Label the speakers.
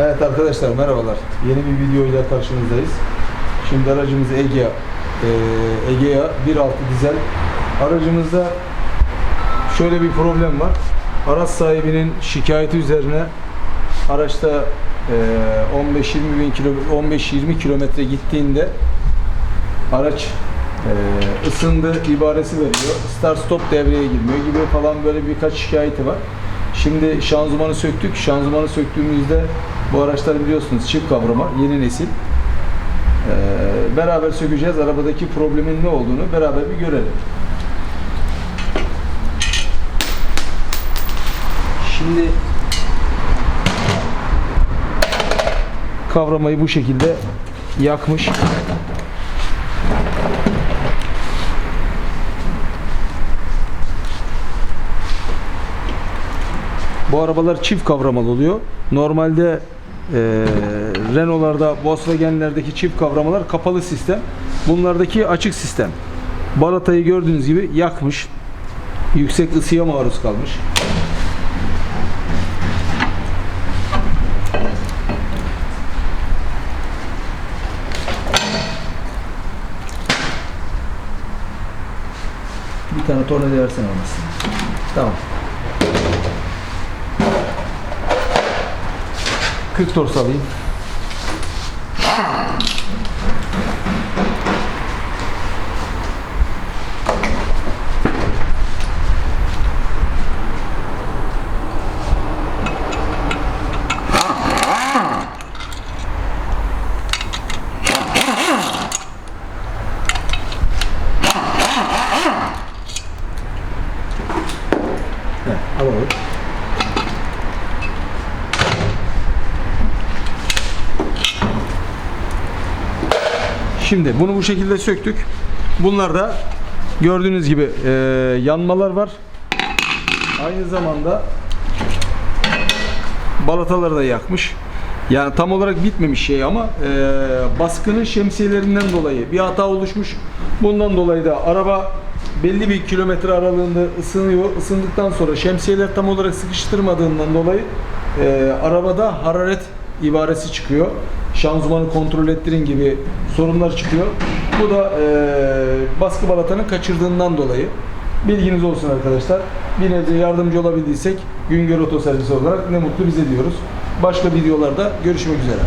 Speaker 1: Evet arkadaşlar merhabalar. Yeni bir videoyla karşınızdayız. Şimdi aracımız Egea. Ee, Egea 1.6 dizel. Aracımızda şöyle bir problem var. Araç sahibinin şikayeti üzerine araçta e, 15-20 bin kilo 15-20 kilometre gittiğinde araç e, ısındı ibaresi veriyor. Start stop devreye girmiyor gibi falan böyle birkaç şikayeti var. Şimdi şanzımanı söktük. Şanzımanı söktüğümüzde bu araçlar biliyorsunuz çift kavrama, yeni nesil. Ee, beraber sökeceğiz. Arabadaki problemin ne olduğunu beraber bir görelim. Şimdi kavramayı bu şekilde yakmış. Bu arabalar çift kavramalı oluyor. Normalde e, Renault'larda, Volkswagen'lerdeki çift kavramalar kapalı sistem. Bunlardaki açık sistem. Balatayı gördüğünüz gibi yakmış. Yüksek ısıya maruz kalmış. Bir tane tornavida versene bana. Tamam. 40 torsa. É, agora. Şimdi bunu bu şekilde söktük. Bunlar da gördüğünüz gibi e, yanmalar var. Aynı zamanda balataları da yakmış. Yani tam olarak bitmemiş şey ama e, baskının şemsiyelerinden dolayı bir hata oluşmuş. Bundan dolayı da araba belli bir kilometre aralığında ısınıyor. Isındıktan sonra şemsiyeler tam olarak sıkıştırmadığından dolayı e, arabada hararet ibaresi çıkıyor. Şanzımanı kontrol ettirin gibi sorunlar çıkıyor. Bu da e, baskı balatanın kaçırdığından dolayı. Bilginiz olsun arkadaşlar. Bir nebze yardımcı olabildiysek Güngör Otoservis olarak ne mutlu bize diyoruz. Başka videolarda görüşmek üzere.